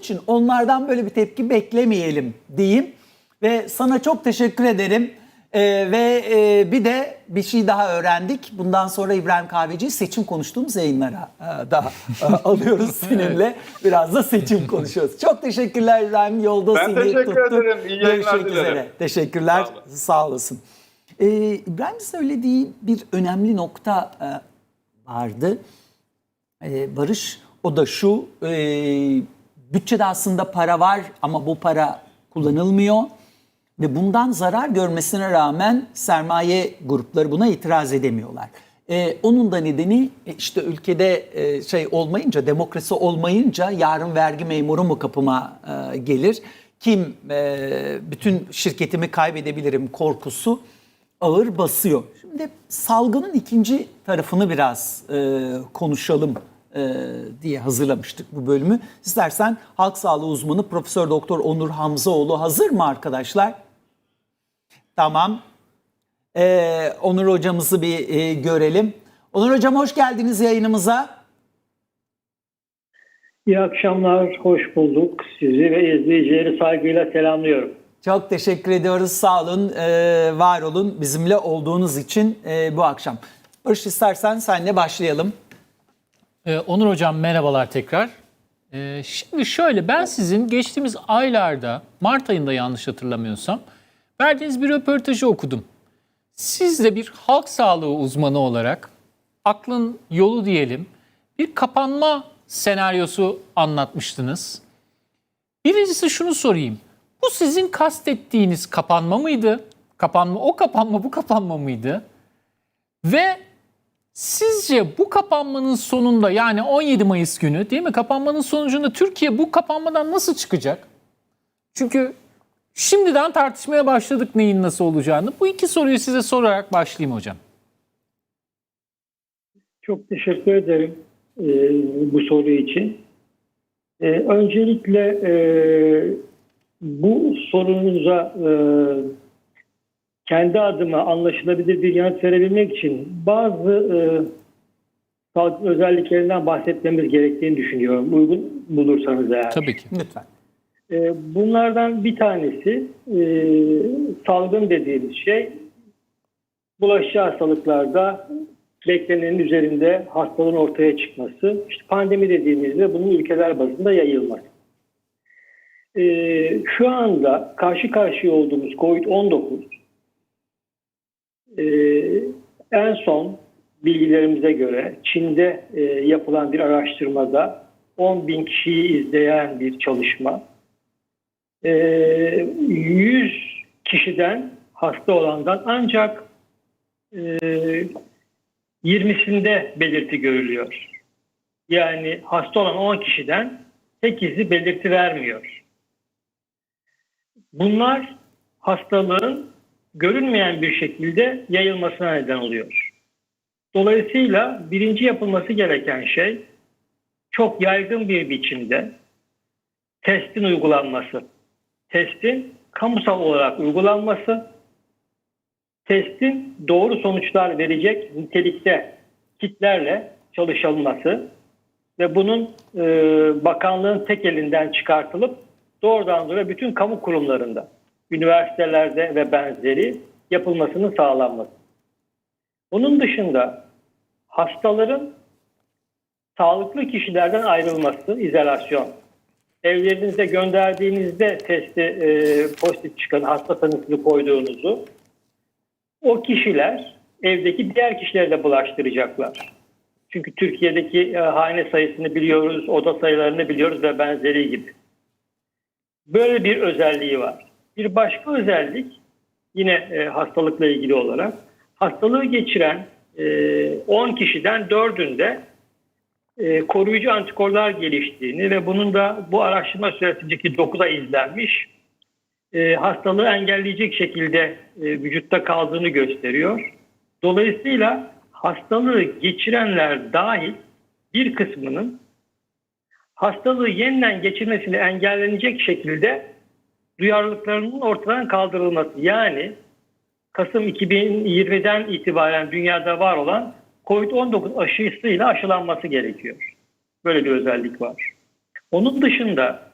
için onlardan böyle bir tepki beklemeyelim diyeyim. Ve sana çok teşekkür ederim. Ee, ve e, bir de bir şey daha öğrendik. Bundan sonra İbrahim Kahveci'yi seçim konuştuğumuz yayınlara e, da e, alıyoruz seninle. Biraz da seçim konuşuyoruz. Çok teşekkürler İbrahim. Yolda Ben teşekkür tuttuk. ederim. İyi yayınlar Görüşmek dilerim. üzere. Teşekkürler. Sağ olun. Sağ olasın. Ee, İbrahim söylediği bir önemli nokta e, vardı. Ee, Barış o da şu e, bütçede aslında para var ama bu para kullanılmıyor ve bundan zarar görmesine rağmen sermaye grupları buna itiraz edemiyorlar. Ee, onun da nedeni e, işte ülkede e, şey olmayınca demokrasi olmayınca yarın vergi memuru mu kapıma e, gelir kim e, bütün şirketimi kaybedebilirim korkusu ağır basıyor. Şimdi salgının ikinci tarafını biraz e, konuşalım e, diye hazırlamıştık bu bölümü. İstersen halk sağlığı uzmanı Profesör Doktor Onur Hamzaoğlu hazır mı arkadaşlar? Tamam. E, Onur hocamızı bir e, görelim. Onur hocam hoş geldiniz yayınımıza. İyi akşamlar, hoş bulduk. Sizi ve izleyicileri saygıyla selamlıyorum. Çok teşekkür ediyoruz. Sağ olun, e, var olun bizimle olduğunuz için e, bu akşam. Barış istersen senle başlayalım. Ee, Onur Hocam merhabalar tekrar. Ee, şimdi şöyle ben sizin geçtiğimiz aylarda Mart ayında yanlış hatırlamıyorsam verdiğiniz bir röportajı okudum. Siz de bir halk sağlığı uzmanı olarak aklın yolu diyelim bir kapanma senaryosu anlatmıştınız. Birincisi şunu sorayım. Bu sizin kastettiğiniz kapanma mıydı? Kapanma o kapanma bu kapanma mıydı? Ve Sizce bu kapanmanın sonunda yani 17 Mayıs günü değil mi? Kapanmanın sonucunda Türkiye bu kapanmadan nasıl çıkacak? Çünkü şimdiden tartışmaya başladık neyin nasıl olacağını. Bu iki soruyu size sorarak başlayayım hocam. Çok teşekkür ederim e, bu soru için. E, öncelikle e, bu sorunuza e, kendi adıma anlaşılabilir bir yanıt verebilmek için bazı e, sağlık özelliklerinden bahsetmemiz gerektiğini düşünüyorum. Uygun bulursanız eğer. Tabii ki. Lütfen. E, bunlardan bir tanesi e, salgın dediğimiz şey bulaşıcı hastalıklarda beklenenin üzerinde hastalığın ortaya çıkması. İşte pandemi dediğimizde bunun ülkeler bazında yayılması. E, şu anda karşı karşıya olduğumuz COVID-19 e, en son bilgilerimize göre Çin'de e, yapılan bir araştırmada 10 bin kişiyi izleyen bir çalışma. E, 100 kişiden hasta olandan ancak e, 20'sinde belirti görülüyor. Yani hasta olan 10 kişiden 8'i belirti vermiyor. Bunlar hastalığın görünmeyen bir şekilde yayılmasına neden oluyor. Dolayısıyla birinci yapılması gereken şey çok yaygın bir biçimde testin uygulanması. Testin kamusal olarak uygulanması, testin doğru sonuçlar verecek nitelikte kitlerle çalışılması ve bunun e, bakanlığın tek elinden çıkartılıp doğrudan doğruya bütün kamu kurumlarında, üniversitelerde ve benzeri yapılmasının sağlanması. Bunun dışında hastaların sağlıklı kişilerden ayrılması, izolasyon. Evlerinize gönderdiğinizde testi e, pozitif çıkan hasta tanısını koyduğunuzu o kişiler evdeki diğer kişilere de bulaştıracaklar. Çünkü Türkiye'deki e, hane sayısını biliyoruz, oda sayılarını biliyoruz ve benzeri gibi. Böyle bir özelliği var. Bir başka özellik yine e, hastalıkla ilgili olarak hastalığı geçiren e, 10 kişiden 4'ünde e, koruyucu antikorlar geliştiğini ve bunun da bu araştırma süresindeki 9'a izlenmiş e, hastalığı engelleyecek şekilde e, vücutta kaldığını gösteriyor. Dolayısıyla hastalığı geçirenler dahil bir kısmının hastalığı yeniden geçirmesini engellenecek şekilde duyarlılıklarının ortadan kaldırılması. Yani Kasım 2020'den itibaren dünyada var olan COVID-19 aşısıyla aşılanması gerekiyor. Böyle bir özellik var. Onun dışında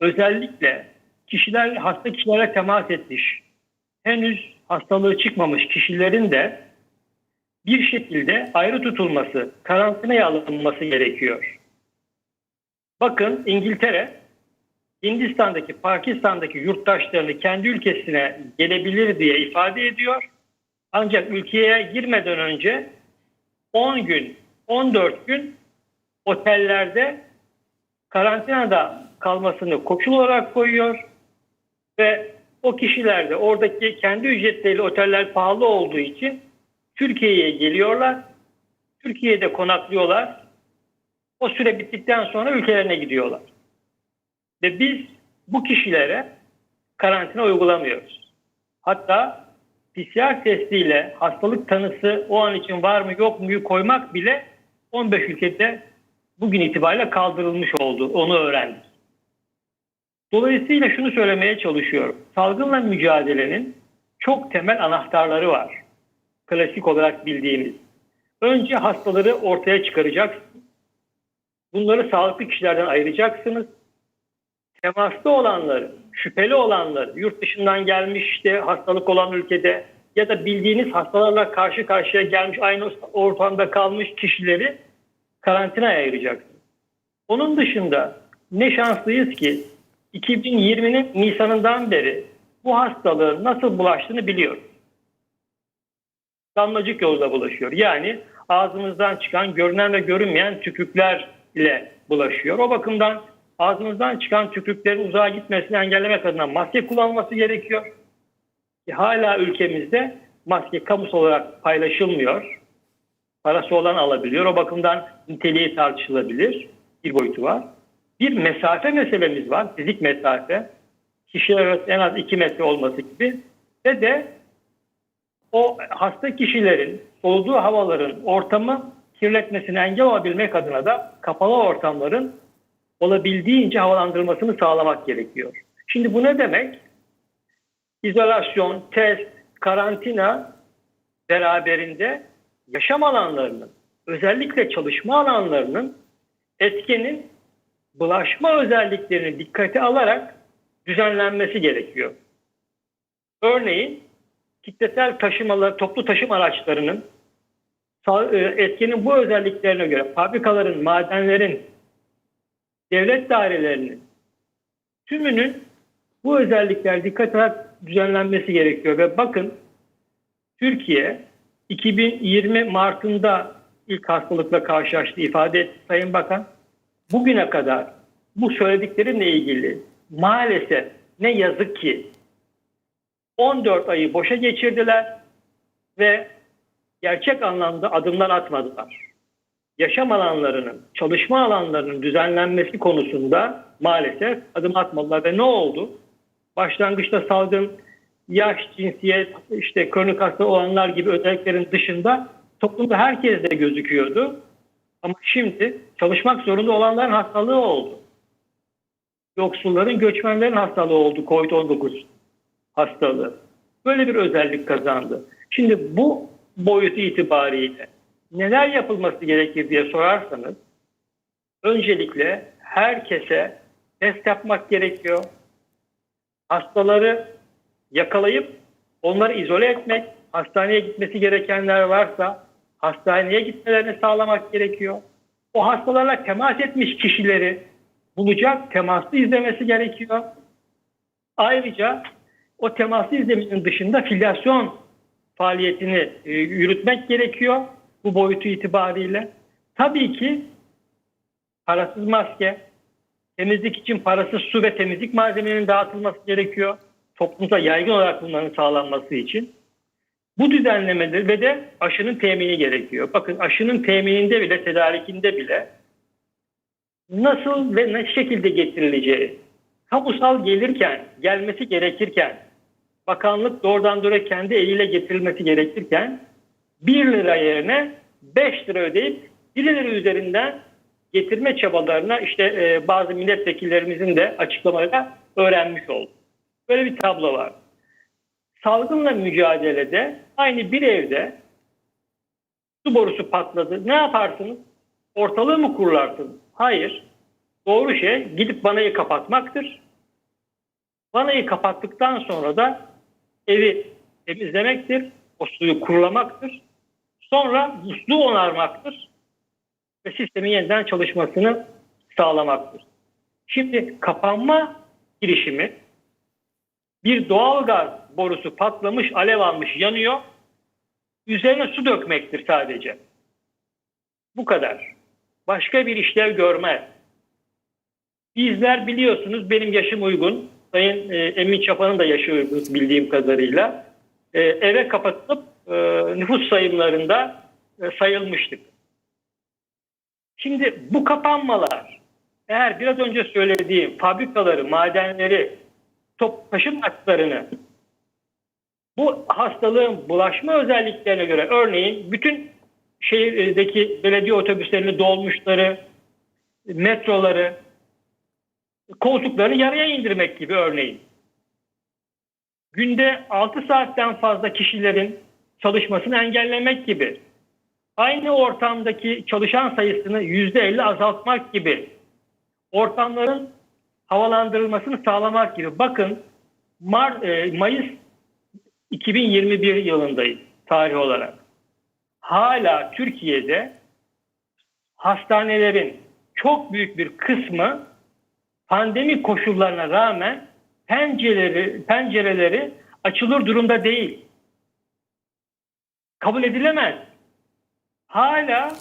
özellikle kişiler hasta kişilere temas etmiş, henüz hastalığı çıkmamış kişilerin de bir şekilde ayrı tutulması, karantinaya alınması gerekiyor. Bakın İngiltere, Hindistan'daki, Pakistan'daki yurttaşlarını kendi ülkesine gelebilir diye ifade ediyor. Ancak ülkeye girmeden önce 10 gün, 14 gün otellerde karantinada kalmasını koşul olarak koyuyor ve o kişiler de oradaki kendi ücretleriyle oteller pahalı olduğu için Türkiye'ye geliyorlar. Türkiye'de konaklıyorlar. O süre bittikten sonra ülkelerine gidiyorlar. Ve biz bu kişilere karantina uygulamıyoruz. Hatta PCR testiyle hastalık tanısı o an için var mı yok muyu koymak bile 15 ülkede bugün itibariyle kaldırılmış oldu. Onu öğrendik. Dolayısıyla şunu söylemeye çalışıyorum. Salgınla mücadelenin çok temel anahtarları var. Klasik olarak bildiğimiz. Önce hastaları ortaya çıkaracaksınız. Bunları sağlıklı kişilerden ayıracaksınız. Temaslı olanları, şüpheli olanları, yurt dışından gelmiş işte hastalık olan ülkede ya da bildiğiniz hastalarla karşı karşıya gelmiş aynı ortamda kalmış kişileri karantinaya ayıracaksınız. Onun dışında ne şanslıyız ki 2020'nin Nisan'ından beri bu hastalığın nasıl bulaştığını biliyoruz. Damlacık yoluyla bulaşıyor. Yani ağzımızdan çıkan görünen ve görünmeyen tükürükler ile bulaşıyor. O bakımdan ağzımızdan çıkan tükürüklerin uzağa gitmesini engellemek adına maske kullanılması gerekiyor. E, hala ülkemizde maske kamusal olarak paylaşılmıyor. Parası olan alabiliyor. O bakımdan niteliği tartışılabilir. Bir boyutu var. Bir mesafe meselemiz var. Fizik mesafe. Kişiler arası en az 2 metre olması gibi. Ve de o hasta kişilerin soluduğu havaların ortamı kirletmesine engel olabilmek adına da kapalı ortamların olabildiğince havalandırılmasını sağlamak gerekiyor. Şimdi bu ne demek? İzolasyon, test, karantina beraberinde yaşam alanlarının, özellikle çalışma alanlarının etkenin bulaşma özelliklerini dikkate alarak düzenlenmesi gerekiyor. Örneğin kitlesel taşımalar, toplu taşıma araçlarının e, etkenin bu özelliklerine göre fabrikaların, madenlerin, devlet dairelerinin tümünün bu özellikler dikkat alarak düzenlenmesi gerekiyor. Ve bakın Türkiye 2020 Mart'ında ilk hastalıkla karşılaştı ifade etti Sayın Bakan. Bugüne kadar bu söylediklerimle ilgili maalesef ne yazık ki 14 ayı boşa geçirdiler ve gerçek anlamda adımlar atmadılar. Yaşam alanlarının, çalışma alanlarının düzenlenmesi konusunda maalesef adım atmadılar ve ne oldu? Başlangıçta salgın yaş, cinsiyet, işte kronik hasta olanlar gibi özelliklerin dışında toplumda herkes de gözüküyordu. Ama şimdi çalışmak zorunda olanların hastalığı oldu. Yoksulların, göçmenlerin hastalığı oldu COVID-19 hastalığı. Böyle bir özellik kazandı. Şimdi bu boyutu itibariyle neler yapılması gerekir diye sorarsanız öncelikle herkese test yapmak gerekiyor. Hastaları yakalayıp onları izole etmek, hastaneye gitmesi gerekenler varsa hastaneye gitmelerini sağlamak gerekiyor. O hastalarla temas etmiş kişileri bulacak, temaslı izlemesi gerekiyor. Ayrıca o temaslı izlemenin dışında filyasyon faaliyetini e, yürütmek gerekiyor bu boyutu itibariyle. Tabii ki parasız maske, temizlik için parasız su ve temizlik malzemelerinin dağıtılması gerekiyor. Toplumda yaygın olarak bunların sağlanması için. Bu düzenlemedir ve de aşının temini gerekiyor. Bakın aşının temininde bile, tedarikinde bile nasıl ve ne şekilde getirileceği, kamusal gelirken, gelmesi gerekirken, bakanlık doğrudan doğruya kendi eliyle getirilmesi gerekirken 1 lira yerine 5 lira ödeyip birileri üzerinden getirme çabalarına işte e, bazı milletvekillerimizin de açıklamalarıyla öğrenmiş olduk. Böyle bir tablo var. Salgınla mücadelede aynı bir evde su borusu patladı. Ne yaparsınız? Ortalığı mı kurularsınız? Hayır. Doğru şey gidip vanayı kapatmaktır. Vanayı kapattıktan sonra da evi temizlemektir. O suyu kurulamaktır. Sonra musluğu onarmaktır. Ve sistemin yeniden çalışmasını sağlamaktır. Şimdi kapanma girişimi bir doğalgaz borusu patlamış, alev almış, yanıyor. Üzerine su dökmektir sadece. Bu kadar. Başka bir işlev görmez. Bizler biliyorsunuz benim yaşım uygun. Sayın e, Emin Çapa'nın da yaşı uygun bildiğim kadarıyla. E, eve kapatılıp nüfus sayımlarında e, sayılmıştık. Şimdi bu kapanmalar eğer biraz önce söylediğim fabrikaları, madenleri, top taşım hatlarını bu hastalığın bulaşma özelliklerine göre örneğin bütün şehirdeki belediye otobüslerini, dolmuşları, metroları, koltuklarını yarıya indirmek gibi örneğin. Günde 6 saatten fazla kişilerin çalışmasını engellemek gibi. Aynı ortamdaki çalışan sayısını %50 azaltmak gibi. Ortamların havalandırılmasını sağlamak gibi. Bakın Mar e, Mayıs 2021 yılındayız tarih olarak. Hala Türkiye'de hastanelerin çok büyük bir kısmı pandemi koşullarına rağmen pencereleri, pencereleri açılır durumda değil. Kabul edilemez. Hala